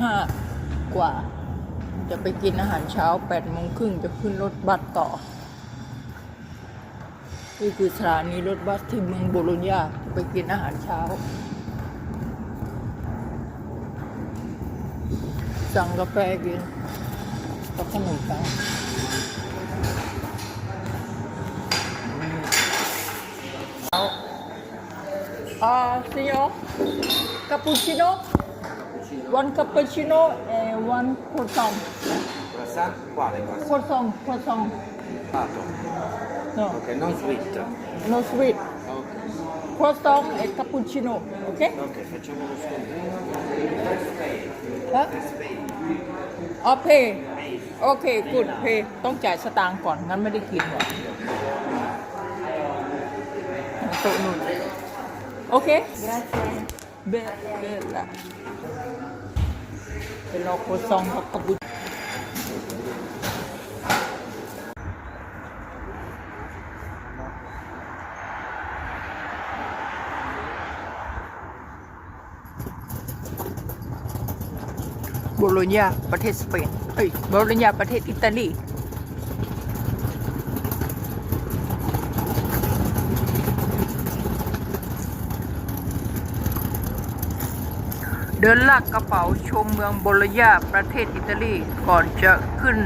ห้ากว่า จะไปกินอาหารเช้าแปดโมงครึ่งจะขึ้นรถบัสต่อ นี่คือสถานีรถบัสที่เมืองโบโลญญาจะไปกินอาหารเช้า สั่งกาแฟกินกับขนมปังเอาอ่าซิโอคาปูชิโน่ one cappuccino and one croissant Croissant? Quale croissant? croissant croissant Fatto. no Ok, non sweet. no sweet Ok, croissant e cappuccino ok ok, facciamo lo sconto. ฮะอ๋อเพย์โอเคกุดเพย์ต้องจ่ายสตางค์ก่อน งั้นไม่ได้กินหรอกโต๊ะนู่นโอเค เป็นรอโคซองกับกบุโบโลญญาประเทศสเปน เอ้ย โบโลญญาประเทศอิตาลี เดินลากกระเป๋าชมเมืองโบโลญญาประเทศอิตาลีก่อนจะขึ้น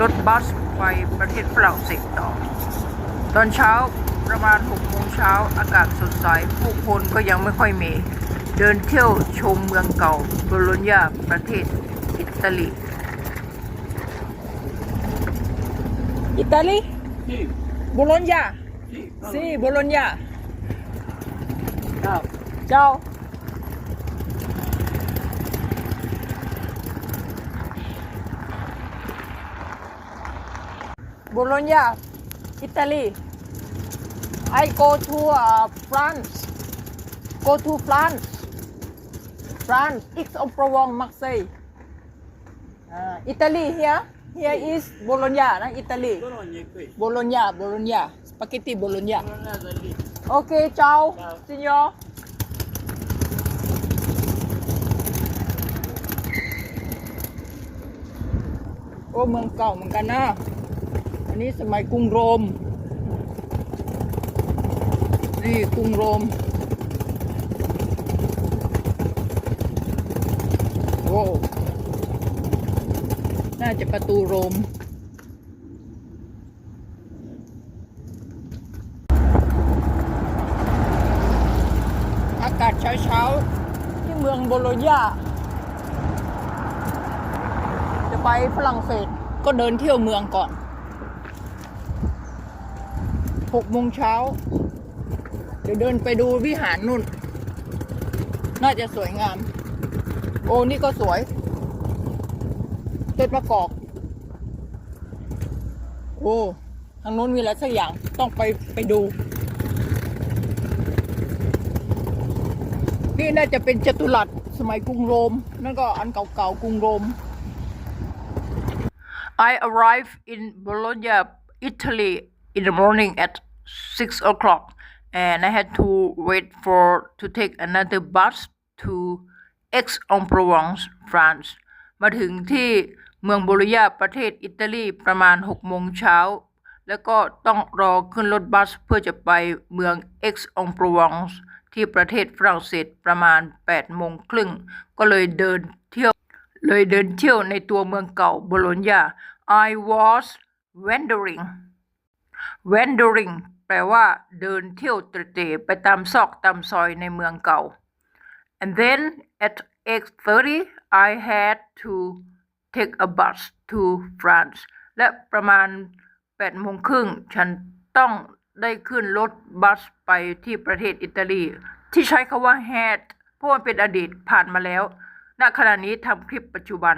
รถบัสไปประเทศฝรั่งเศสต่อ ตอนเช้าประมาณ6โมงเช้าอากาศสดใสผู้คนก็ยังไม่ค่อยมี เดินเที่ยวชมเมืองเก่าโบโลญญาประเทศอิตาลี อิตาลี Sì, โบโลญญา sì. ซีโบโลญญาเจ้า โบโลญญาอิตาลี I go to uh, France go to France France X on Provence Marseille uh, Italy here here is Bologna นะอิตาลี Bologna è qui. โบโลญญาโบโลญญาสปาเกตตีโบโลญญา Non è da lì. โอเคเจ้าซิญอโอ้เมืองเก่าเหมือนกันนะ อันนี้สมัยกรุงโรม นี่กรุงโรม โอ้น่าจะประตูโรมอากาศเช้าๆ ที่เมืองโบโลญญาจะไปฝรั่งเศสก็เดินเที่ยวเมืองก่อน หกโมงเช้าเดี๋ยวเดินไปดูวิหารนุ่น น่าจะสวยงาม โอ้นี่ก็สวยเป็นประกอบโอ้ทางนู้นมีอะไรสักอย่างต้องไปไปดู นี่น่าจะเป็นจตุรัสสมัยกรุงโรม นั่นก็อันเก่าๆกรุงโรม I arrived in Bologna, Italy in the morning at six o'clock and I had to wait for to take another bus to Aix-en-Provence, France มาถึงที่เมืองโบลญญาประเทศอิตาลีประมาณ 6 โมงเช้า แล้วก็ต้องรอขึ้นรถบัสเพื่อจะไปเมือง Aix-en-Provence ที่ประเทศฝรั่งเศสประมาณ 8 โมงครึ่ง ก็เลยเดินเที่ยว เลยเดินเที่ยวในตัวเมืองเก่าโบโลญญา I was wandering wandering แปลว่า เดินเที่ยวเตร่ๆไปตามซอกตามซอยในเมืองเก่า and then at 8:30 I had to take a bus to France และประมาณ8โมงครึ่งฉันต้องได้ขึ้นรถบัสไปที่ประเทศอิตาลี ที่ใช้คาว่า had เพราะว่าเป็นอดีตผ่านมาแล้ว ณขณะนี้ทำคลิปปัจจุบัน